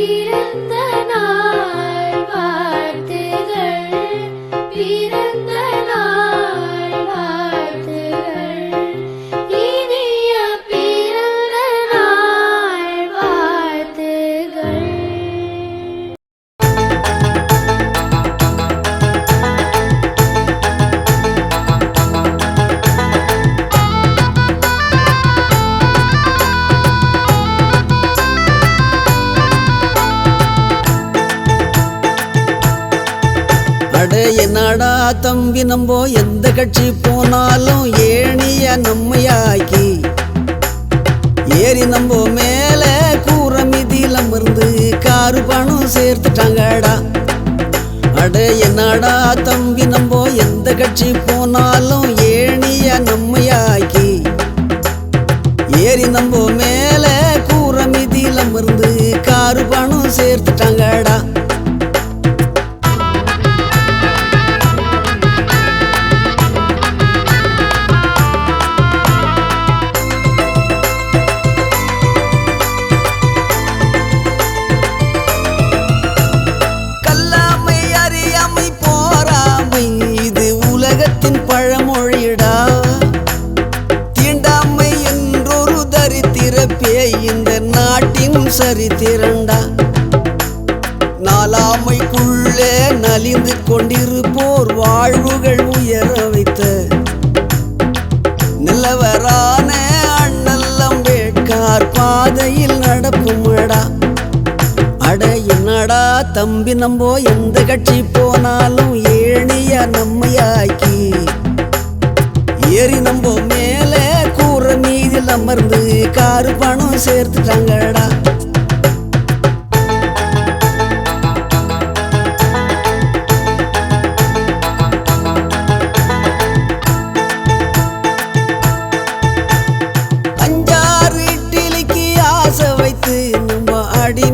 பிறந்த நாள் வாழ்த்துகள். பிற அடே என்னடா தம்பி நம்போ எந்த கட்சி போனாலும் ஏணிய நம்மையாக்கி. ஏறி நம்போ மேல கூற மிதியில் அமர்ந்து காரு பணம் சேர்த்துட்டாங்கடா. அடே என்னடா தம்பி நம்போ எந்த கட்சி போனாலும் ஏணிய நம்மையாக்கி. ஏறி நம்போ மேல கூற மிதியில் அமர்ந்து காரு பணம் சேர்த்துட்டாங்கடா. தென்னாட்டின் சரி திரண்டா நாலாமைக்குள்ளே நலிந்து கொண்டிருப்போர் வாழ்வுகள் உயர வைத்த. நிலவரான அண்ணல்லம் வேட்கார் பாதையில் நடப்புமடா அட என்னடா தம்பி நம்போ எந்த கட்சி போனாலும் அமர்ந்து காரு பணம் சேர்த்துட்டாங்கடா அடி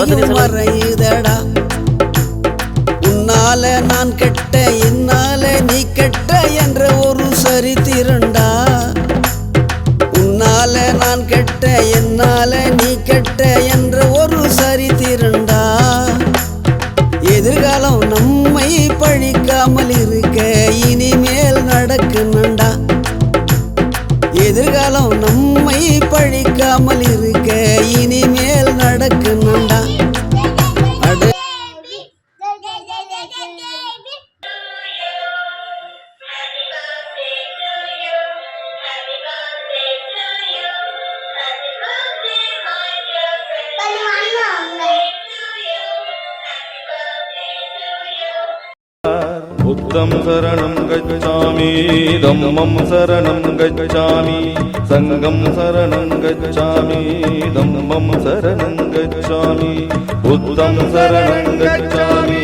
உரிமைகள் மறையுதடா. உன்னால நான் கெட்ட என்னால நீ கெட்ட என்ற ஒரு சரித்திரண்டா. உன்னால நான் கெட்ட என்னால நீ கெட்ட என்ற ஒரு சரித்திரண்டா. புத்தம் சரணம் கச்சாமி தம்மம் சரணம் கச்சாமி சங்கம் சரணம் கச்சாமி தம்மம் சரணம் கச்சாமி புத்தம் சரணம் கச்சாமி